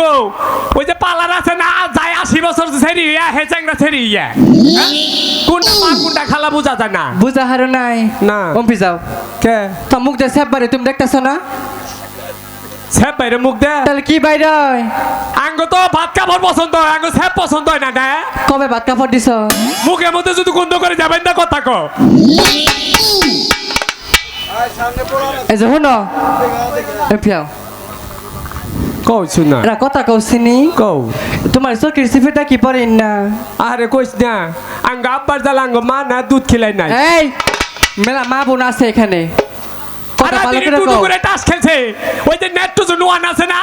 গো। ওই যে পালার আছে না যায় আশি বছর ছেড়ি ইয়া হে চ্যাংরা ছেড়ি ইয়া। কোনটা মা কোনটা খালা বোঝা যায় না। বুঝা হারো নাই। না। অম্পি যাও। কে? তো মুখ স্যাপ বাড়ি তুমি দেখতেছ না? স্যাপ বাইরে মুখ দে। তাহলে কি বাইরে হয়? আঙ্গ তো ভাত কাপড় পছন্দ হয় আঙ্গ স্যাপ পছন্দ হয় না না কবে ভাত কাপড় দিছ? মুখের মধ্যে যদি গন্ধ করে যাবেন না কথা কো। এই যে শুনো। কও শুনা। এরা কথা কৌছিনি কও। তোমার চোখের সিফিটা কি পরে না? আরে কইস না আঙ্গ আব্বার জাল আঙ্গ মা না দুধ খিলাই নাই। এই মেলা মা বোন আছে এখানে। কথা আরে ভালো করে কও। করে টাস খেলছে। ওই যে নেট নোয়ান আছে না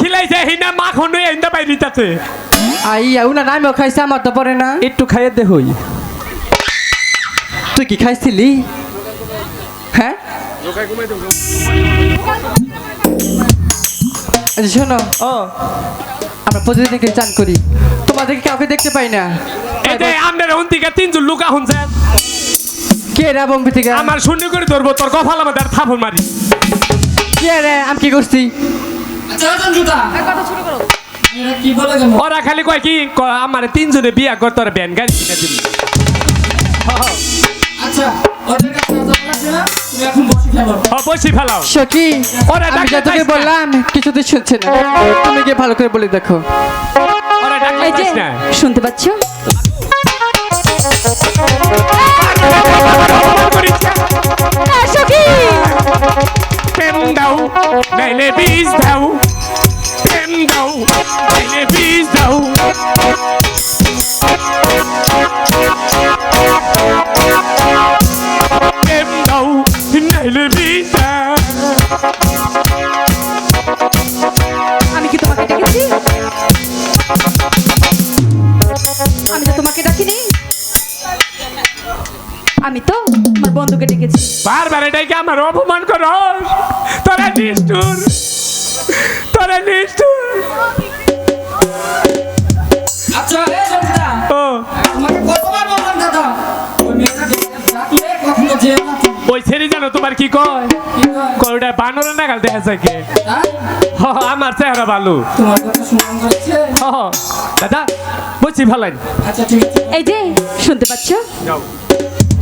খিলাইছে মা বাইরে আইয়া উনা নামিও খাইছে আমার তো না। একটু খাইয়ে দে হই। তুই কি খাইছিলি? হ্যাঁ? শোনো। ও। আমরা প্রতিদিনকে চান করি। তোমাদেরকে কাউকে দেখতে পাই না। এই যে আমনের হন থেকে তিনজন লুকা শুনছে কে রে বম্বি থেকে আমার শূন্য করে ধরবো তোর কফাল আমাদের থাপড় মারি। কে রে আমি কি করছি? কি বলে কেন ওরা খালি কয় কি ক- আমার তিনজনে বিয়া কর তোর ব্যান গাড়ি কিনে দিবি। আচ্ছা ওদের কাছে তুমি এখন বসি ফেলাও। সখি ওরে আমি যা না। বললাম কিছুতে শুনছে না। তুমি গিয়ে ভালো করে বলে দেখো। ওরা ডাকলে না। শুনতে পাচ্ছো? সখি। প্রেম দাও? নাইলে বীজ দাও। বন্ধুকে ডেকেছি। বারবার এটাই কি আমার অপমান করস তোরা নিষ্ঠুর। তোরা নিষ্ঠুর। আচ্ছা রে ও। তোমাকে কতবার বললাম দাদা? ওই মেয়েটা ডাকলে কখনো যেও না ওই ছেড়ে জানো তোমার কি কয়? কি কয়? কয়টা বানরের নাগাল দেখা যায় কে হ হ, আমার চেহারা ভালো তোমার কথা শুনলাম দাদা বলছি ভালাই আচ্ছা ঠিক আছে। এই যে শুনতে পাচ্ছ? হ্যাঁ তুমি?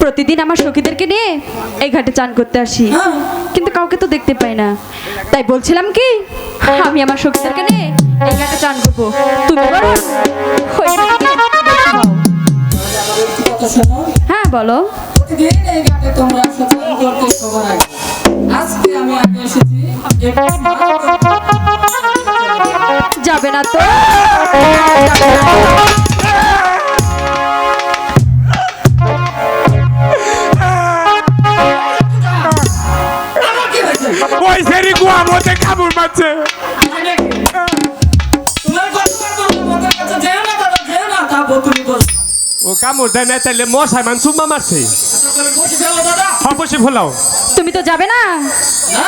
প্রতিদিন আমার সখীদেরকে নিয়ে এই ঘাটে চান করতে আসি। হ্যাঁ। কিন্তু কাউকে তো দেখতে পাই না। তাই বলছিলাম কি আমি আমার সখীদেরকে নিয়ে এই ঘাটে চান করব। তুমি বলো। যাবে। না দেখতে তা তুমি বলছো ও কামড় দেয় না তাইলে মশাই মান সুম্মা মারছে। তুমি বসে ফেলো দাদা। অবশ্যই ফোলাও। তুমি তো যাবে না? না।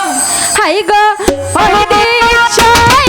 হাই গো ওই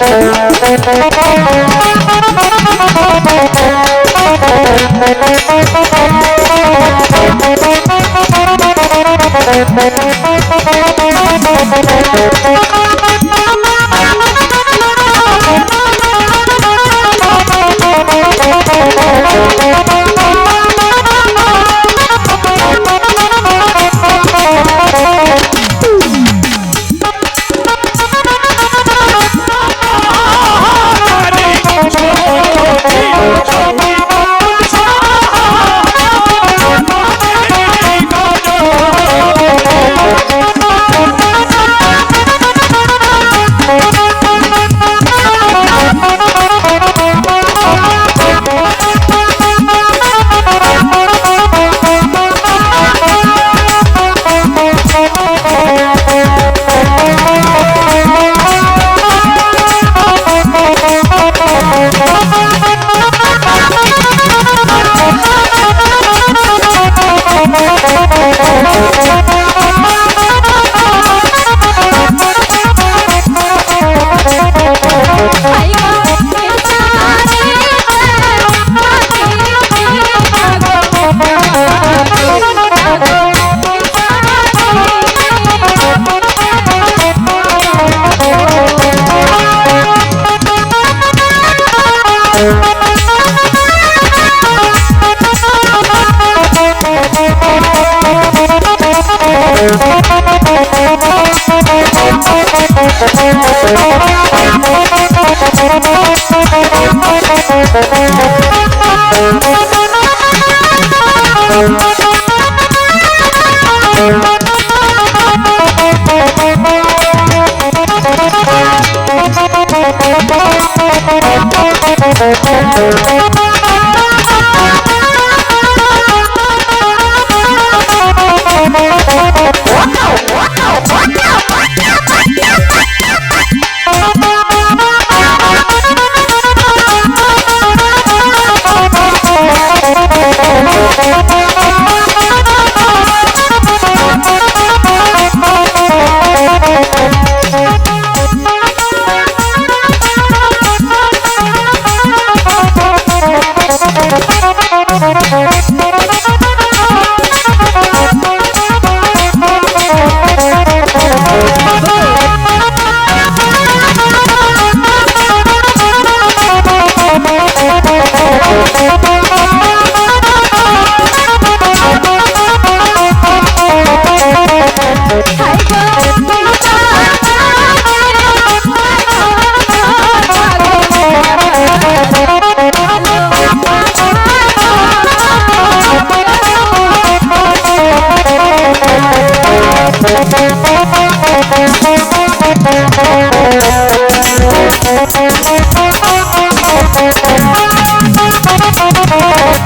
কি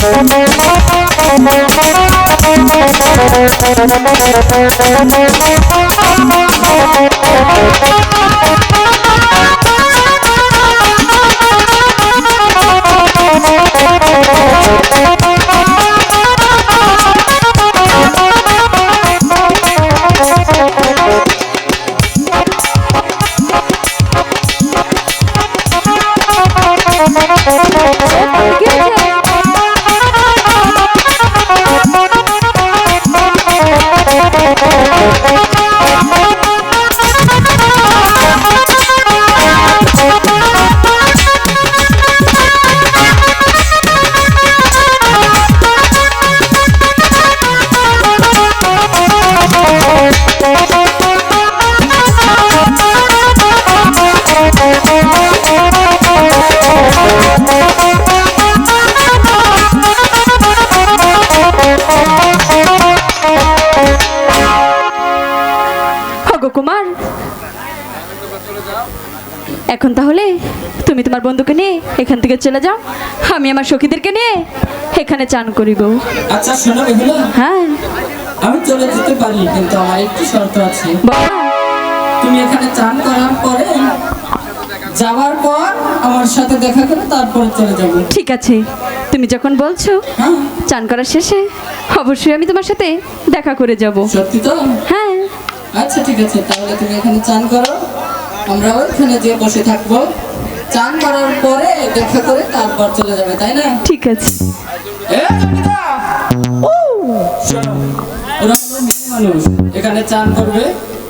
হয়েছে? তুমি তোমার বন্ধুকে নিয়ে এখান থেকে চলে যাও। আমি আমার সখীদেরকে নিয়ে এখানে চান করিব আচ্ছা শোনো হ্যাঁ। আমি চলে যেতে পারি কিন্তু আমার একটি শর্ত আছে। তুমি এখানে চান করার পরে যাওয়ার পর আমার সাথে দেখা করে তারপরে চলে যাব। ঠিক আছে। তুমি যখন বলছো হ্যাঁ। চান করার শেষে অবশ্যই আমি তোমার সাথে দেখা করে যাব। সত্যি তো? হ্যাঁ। আচ্ছা ঠিক আছে। তাহলে তুমি এখানে চান করো। আমরা ওইখানে যে বসে থাকব। চান করার পরে দেখা করে তারপর চলে যাবে তাই না? ঠিক আছে। এ, ওরা হলো মেয়ে মানুষ এখানে চান করবে।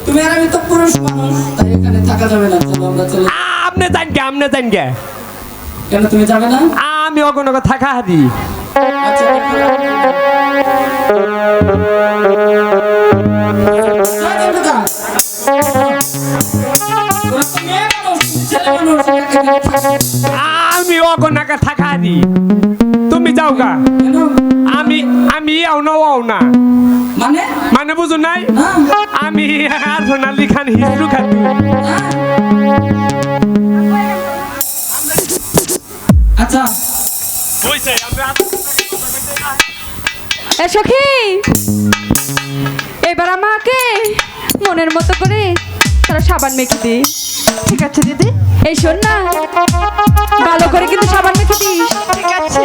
তুমি আর আমি তো পুরুষ মানুষ তাই এখানে থাকা যাবে না চলো আমরা চলে আপনি জান গে আপনি কেন তুমি যাবে না? আমি অগণক থাকা হারি আচ্ছা ওরা তো মেয়ে আমি অগণকে থাকা হারি তুমি যাও গা আমি আমি আও না আও না। মানে? মানে বুঝো নাই? আমি আর সোনালি খান। হিসু খাতি আচ্ছা এ সখী! এবার আমাকে মনের মতো করে তারা সাবান মেখে দে। ঠিক আছে দিদি? এই শোন না ভালো করে কিন্তু সাবান মেখে দিস ঠিক আছে।